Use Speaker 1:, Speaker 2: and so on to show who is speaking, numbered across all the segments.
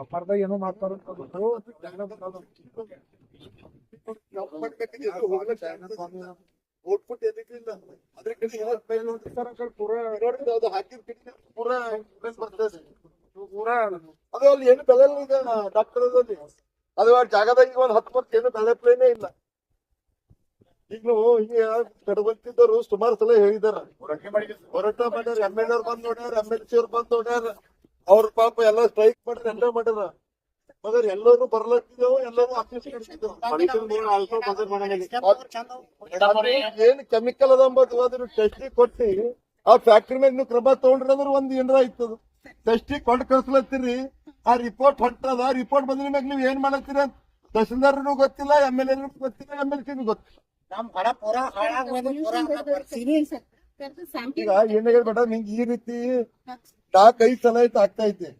Speaker 1: ಕಪ್ಪರ್ದಾಗ ಏನೋ ಮಾಡ್ತಾರ
Speaker 2: ಓಟ್ಬಿಟ್ಟು ಎದಕ್ಕಿಲ್ಲ ಅದ್ರ ಕಡೆ ಅದು ಹಾಕಿದ ಕಡೆ ಪೂರಾ influence ಬರ್ತದೆ
Speaker 1: ಪೂರಾ
Speaker 2: ಅದು ಏನು ಬೆಲೆ ಇಲ್ಲ ಈಗ ಡಾಕ್ಟರ್ ಅದಲ್ಲಿ ಅದು ಜಾಗದಾಗ ಈಗ ಒಂದ್ ಹತ್ತು ವರ್ಷ ಏನು ಬೆಲೆ ಪ್ಲೇನೇ ಇಲ್ಲ ಈಗಲೂ ಹಿಂಗೆ ಕಡಬಂತಿದ್ದವರು ಸುಮಾರು ಸಲ ಹೇಳಿದಾರ. ಹೋರಾಟ ಮಾಡ್ಯಾರ ಎಂ ಎಲ್ ಅವ್ರು ಬಂದ್ ನೋಡ್ಯಾರ ಎಂ ಎಲ್ ಸಿ ಅವ್ರು ಬಂದ್ ನೋಡ್ಯಾರ ಅವ್ರ ಪಾಪ ಎಲ್ಲ ಸ್ಟ್ರೈಕ್ ಮಾಡಿದ್ರೆ ಎಲ್ಲ ಮಾಡ್ಯಾರ. ಮಗರ್ ಎಲ್ಲರೂ ಬರ್ಲತ್ತಿದ್ದೆವು ಎಲ್ಲರೂ ಆಫೀಸ್ ಏನ್ ಕೆಮಿಕಲ್ ಅದ? ಅಂಬದು ಟೆಸ್ಟಿ ಕೊಟ್ಟಿ ಆ ಫ್ಯಾಕ್ಟ್ರಿ ಮೇಲೆ ನೀವು ಕ್ರಮ ತಗೊಂಡ್ರಿ ಅಂದ್ರೆ ಒಂದ್ ಏನಾರ ಆಯ್ತದ ಟೆಸ್ಟಿ ಕೊಟ್ಟು ಕಳ್ಸ್ಲತ್ತೀರಿ. ಆ ರಿಪೋರ್ಟ್ ಹೊಂಟದ ರಿಪೋರ್ಟ್ ಬಂದ್ರ ಮ್ಯಾಗ ನೀವ್ ಏನ್ ಮಾಡತ್ತೀರಿ ಅಂತ. ತಹಸೀಲ್ದಾರ್ನು ಗೊತ್ತಿಲ್ಲ ಎಂ ಎಲ್ ಎ ಗೊತ್ತಿಲ್ಲ ಎಂ ಎಲ್ ಸಿ ಗೊತ್ತಿಲ್ಲ.
Speaker 3: ನಮ್ ಪೂರ ಹಾಳಾಗ.
Speaker 2: ಈಗ ಏನಾಗಿದೆ ಹಿಂಗ್ ಈ ರೀತಿ ನಾಲ್ಕ್ ಐದ್ ಸಲ ಆಯ್ತು ಆಗ್ತಾ ಐತೆ.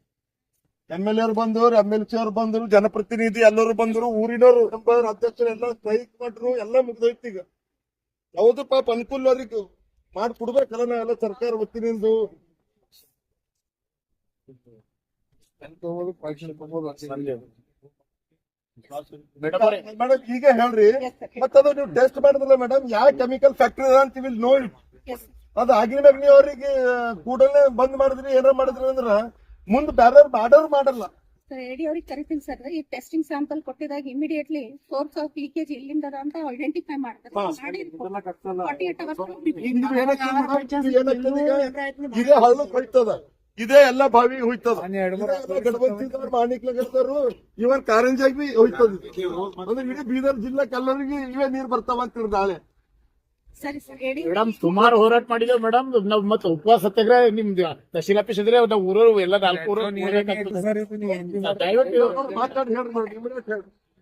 Speaker 2: ಎಂ ಎಲ್ ಎರ್ ಬಂದವ್ರು ಎಂ ಎಲ್ ಸಿ ಅವ್ರು ಬಂದ್ರು ಜನಪ್ರತಿನಿಧಿ ಎಲ್ಲರೂ ಬಂದ್ರು ಊರಿನವರು ಅಧ್ಯಕ್ಷರು ಎಲ್ಲ ಸ್ಟ್ರೈಕ್ ಮಾಡ್ರು ಎಲ್ಲ ಮುಗ್ದೈತಿ ಈಗ. ಯಾವ್ದು ಪಾಪ ಅನುಕೂಲ ಅವ್ರಿಗೆ ಮಾಡ್ಕೊಡ್ಬೇಕಲ್ಲ ನಾವೆಲ್ಲ ಸರ್ಕಾರ ವತಿನಿಂದ ಮೇಡಮ್ ಈಗ ಹೇಳ್ರಿ ಮತ್ತದು ನೀವು ಟೆಸ್ಟ್ ಮಾಡಿದ್ರಲ್ಲ ಮೇಡಮ್ ಯಾವ ಕೆಮಿಕಲ್ ಫ್ಯಾಕ್ಟ್ರಿ ಅದ ಅಂತ ಇಲ್ಲಿ ನೋಡಿ. ಅದು ಆಗಿನ ಮ್ಯಾಗ ನೀವು ಅವ್ರಿಗೆ ಕೂಡಲೇ ಬಂದ್ ಮಾಡಿದ್ರಿ ಏನಾರ ಮಾಡಿದ್ರಿ ಅಂದ್ರ ಮುಂದ್ ಬ್ಯಾರ ಬಾರ್ಡರ್ ಮಾಡಲ್ಲ.
Speaker 4: ಸರ್ ಎಡಿ ಅವ್ರಿಗೆ ಕರಿತೀನಿ ಸರ್. ಈ ಟೆಸ್ಟಿಂಗ್ ಸ್ಯಾಂಪಲ್ ಕೊಟ್ಟಿದಾಗ ಇಮಿಡಿಯೇಟ್ಲಿ ಸೋರ್ಸ್ ಆಫ್ ಲೀಕೇಜ್ ಎಲ್ಲಿಂದ ಅದ ಅಂತ ಐಡೆಂಟಿಫೈ ಮಾಡ್ತಾರೆ.
Speaker 2: ಹಾ.
Speaker 4: ಮಾಡಿ 48 hours
Speaker 2: ಈಗ ನೀವ್ ಏನಾಗ್ತದೆ ಏನಾಗ್ತದೆ ಈಗ? ಇದೇ ಹಳ್ಳಕ್ ಹೋಯ್ತದ. ಇದೇ ಎಲ್ಲ ಬಾವಿ ಹೋಯ್ತದ. ಮಾಣಿಕ್ಲಗರ್ದವ್ರು ಇವನ್ ಕಾರಂಜಾಗಿ ಹೋಯ್ತದ. ಅಂದ್ರೆ ಇಡೀ ಬೀದರ್ ಜಿಲ್ಲಾಕ್ ಎಲ್ಲರಿಗೆ ಇವೇ ನೀರ್ ಬರ್ತಾವ ಅಂತೀರಿ ನಾಳೆ.
Speaker 4: ಸರಿ ಸರಿ.
Speaker 5: ಮೇಡಮ್ ಸುಮಾರು ಹೋರಾಟ ಮಾಡಿದೇವ್ ಮೇಡಮ್ ನಾವ್ ಮತ್ತೆ ಉಪವಾಸ ಸತ್ಯಾಗ್ರಹ ನಿಮ್ದು ತಹಶೀಲ್ ಆಫೀಸ್ ಇದ್ರೆ ನಾವ್ ಊರವ್ರು ಎಲ್ಲ ನಾಲ್ಕು ಊರು ದಯವಿಟ್ಟು
Speaker 2: ಮಾತಾಡಿ ಹೇಳ್ರಿ